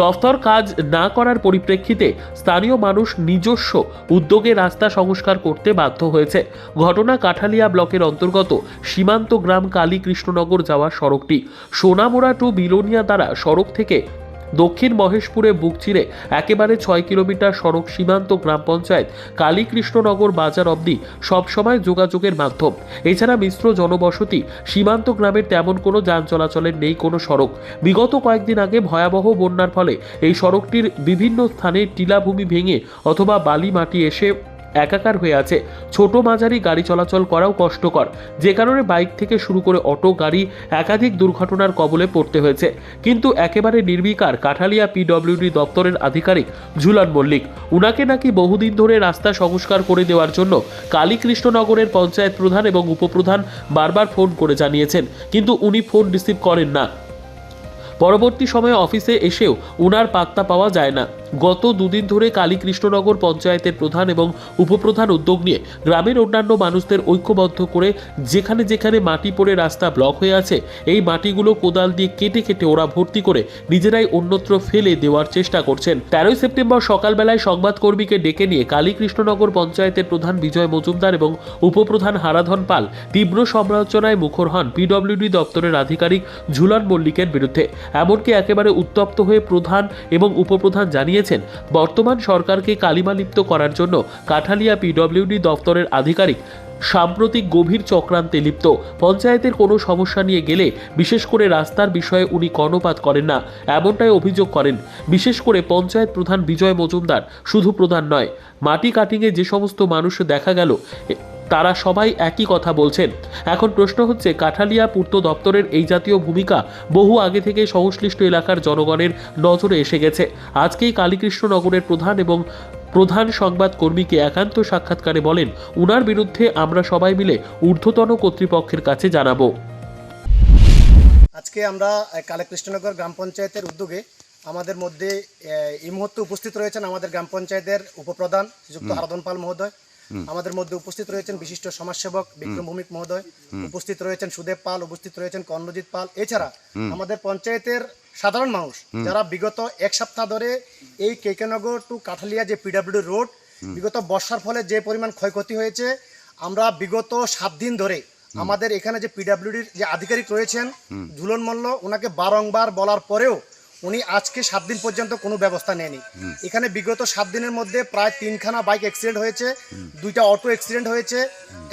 দফতর কাজ না করার পরিপ্রেক্ষিতে স্থানীয় মানুষ নিজস্ব উদ্যোগে রাস্তা সংস্কার করতে বাধ্য হয়েছে। ঘটনা কাঠালিয়া ব্লকের অন্তর্গত সীমান্ত গ্রাম কালী কৃষ্ণনগর যাওয়ার সড়কটি। সোনামোড়া টু বিলোনিয়া দ্বারা সড়ক থেকে দক্ষিণ মহেশপুরে বুক চিরে একেবারে ছয় কিলোমিটার সড়ক সীমান্ত গ্রাম পঞ্চায়েত কালীকৃষ্ণনগর বাজার অবধি সবসময় যোগাযোগের মাধ্যম। এছাড়া মিশ্র জনবসতি সীমান্ত গ্রামের তেমন কোনো যান চলাচলের নেই কোনো সড়ক। বিগত কয়েকদিন আগে ভয়াবহ বন্যার ফলে এই সড়কটির বিভিন্ন স্থানে টিলাভূমি ভেঙে অথবা বালি মাটি এসে একাকার হয়ে আছে। ছোট মাঝারি গাড়ি চলাচল করাও কষ্টকর। যে কারণে বাইক থেকে শুরু করে অটো, গাড়ি একাধিক দুর্ঘটনার কবলে পড়তে হয়েছে। কিন্তু একেবারে নির্বিকার কাঠালিয়া পিডব্লিউডি দপ্তরের আধিকারিক ঝুলান মল্লিক, উনাকে নাকি বহুদিন ধরে রাস্তা সংস্কার করে দেওয়ার জন্য কালীকৃষ্ণনগরের পঞ্চায়েত প্রধান এবং উপপ্রধান বারবার ফোন করে জানিয়েছেন, কিন্তু উনি ফোন রিসিভ করেন না। পরবর্তী সময়ে অফিসে এসেও উনার পাত্তা পাওয়া যায় না। গত দুদিন ধরে কালীকৃষ্ণনগর পঞ্চায়েতের প্রধান এবং উপপ্রধান উদ্যোগ নিয়ে গ্রামের অন্যান্য মানুষদের ঐক্যবদ্ধ করে যেখানে যেখানে মাটি পড়ে রাস্তা ব্লক হয়ে আছে, এই মাটিগুলো কোদাল দিয়ে কেটে কেটে ওরা ভর্তি করে নিজেরাই অন্যত্র ফেলে দেওয়ার চেষ্টা করছেন। তেরোই সেপ্টেম্বর সকালবেলায় সংবাদকর্মীকে ডেকে নিয়ে কালীকৃষ্ণনগর পঞ্চায়েতের প্রধান বিজয় মজুমদার এবং উপপ্রধান হারাধন পাল তীব্র সমালোচনায় মুখর হন পিডব্লিউডি দপ্তরের আধিকারিক ঝুলন মল্লিকের বিরুদ্ধে। এমনকি একেবারে উত্তপ্ত হয়ে প্রধান এবং উপপ্রধান জানিয়েছেন, বর্তমান সরকারকে কালিমালিপ্ত করার জন্য কাঠালিয়া পিডব্লিউডি দপ্তরের আধিকারিক সাম্প্রতিক গভীর চক্রান্তে লিপ্ত। পঞ্চায়েতের কোনো সমস্যা নিয়ে গেলে বিশেষ করে রাস্তার বিষয়ে উনি কর্ণপাত করেন না, এমনটাই অভিযোগ করেন। বিশেষ করে পঞ্চায়েত প্রধান বিজয় মজুমদার শুধু প্রধান নয়, মাটি কাটিংয়ে যে সমস্ত মানুষ দেখা গেল তারা সবাই একই কথা বলছেন। এখন প্রশ্ন হচ্ছে কাঠালিয়া পূর্ত দপ্তরের এই জাতীয় ভূমিকা বহু আগে থেকে সংশ্লিষ্ট এলাকার জনগণের নজরে এসে গেছে। আজকেই কালীকৃষ্ণনগরের প্রধান এবং প্রধান সংবাদ কর্মীকে একান্ত সাক্ষাৎকারে বলেন উনার বিরুদ্ধে আমরা সবাই মিলে ঊর্ধ্বতন কর্তৃপক্ষের কাছে জানাব। আজকে আমরা কালীকৃষ্ণনগর গ্রাম পঞ্চায়েতের উদ্যোগে আমাদের মধ্যে আহ, এই মুহূর্তে উপস্থিত রয়েছেন আমাদের গ্রাম পঞ্চায়েতের উপপ্রধান শ্রীযুক্ত হারাধন পাল মহোদয়। আমাদের মধ্যে উপস্থিত রয়েছেন বিশিষ্ট সমাজসেবক বিক্রম ভৌমিক মহোদয় উপস্থিত রয়েছেন সুদেব পাল উপস্থিত রয়েছেন কর্ণজিৎ পাল। এছাড়া আমাদের পঞ্চায়েতের সাধারণ মানুষ যারা বিগত এক সপ্তাহ ধরে এই কেকেনগর টু কাঠালিয়া যে পিডাব্লিউ রোড বিগত বর্ষার ফলে যে পরিমাণ ক্ষয়ক্ষতি হয়েছে আমরা বিগত সাত দিন ধরে আমাদের এখানে যে পিডাব্লিউডির যে আধিকারিক রয়েছেন ঝুলন মল্ল ওনাকে বারংবার বলার পরেও উনি আজকে সাত দিন পর্যন্ত কোনো ব্যবস্থা নেয়নি। এখানে বিগত সাত দিনের মধ্যে প্রায় তিনখানা বাইক অ্যাক্সিডেন্ট হয়েছে দুইটা অটো অ্যাক্সিডেন্ট হয়েছে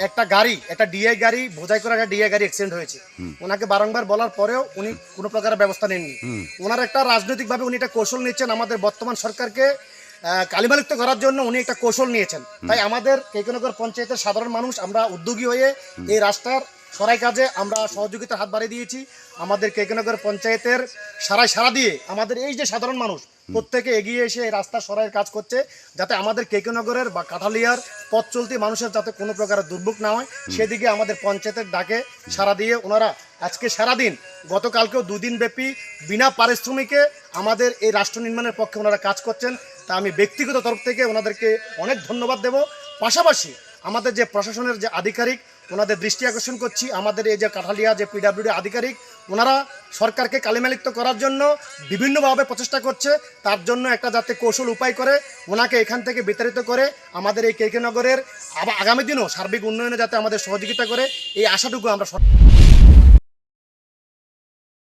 একটা গাড়ি একটা ডিআই গাড়ি বোঝাই করা একটা ডিআই গাড়ি অ্যাক্সিডেন্ট হয়েছে। ওনাকে বারংবার বলার পরেও উনি কোনো প্রকারের ব্যবস্থা নেননি। ওনার একটা রাজনৈতিকভাবে উনি একটা কৌশল নিচ্ছেন আমাদের বর্তমান সরকারকে কালিমালিপ্ত করার জন্য উনি একটা কৌশল নিয়েছেন। তাই আমাদের কেকনগর পঞ্চায়েতের সাধারণ মানুষ আমরা উদ্যোগী হয়ে এই রাস্তার সরাই কাজে আমরা সহযোগিতার হাত বাড়িয়ে দিয়েছি। আমাদের কেকনগর পঞ্চায়েতের সারাই সারা দিয়ে আমাদের এই যে সাধারণ মানুষ প্রত্যেকে এগিয়ে এসে এই রাস্তা সরাইয়ের কাজ করছে যাতে আমাদের কেকনগরের বা কাঠালিয়ার পথ চলতি মানুষের যাতে কোনো প্রকারের দুর্ভোগ না হয়। সেদিকে আমাদের পঞ্চায়েতের ডাকে সারা দিয়ে ওনারা আজকে সারাদিন গতকালকেও দুদিন ব্যাপী বিনা পারিশ্রমিকে আমাদের এই রাষ্ট্র নির্মাণের পক্ষে ওনারা কাজ করছেন। তা আমি ব্যক্তিগত তরফ থেকে ওনাদেরকে অনেক ধন্যবাদ দেব। পাশাপাশি আমাদের যে প্রশাসনের যে আধিকারিক ওনাদের দৃষ্টি আকর্ষণ করছি। আমাদের এই যে কাঠালিয়া যে পিডাব্লিউডি আধিকারিক, ওনারা সরকারকে কালিমালিপ্ত করার জন্য বিভিন্নভাবে প্রচেষ্টা করছে। তার জন্য একটা যাতে কৌশল উপায় করে ওনাকে এখান থেকে বিতাড়িত করে আমাদের এই কেকেনগরের আগামী দিনও সার্বিক উন্নয়নে যাতে আমাদের সহযোগিতা করে, এই আশাটুকু আমরা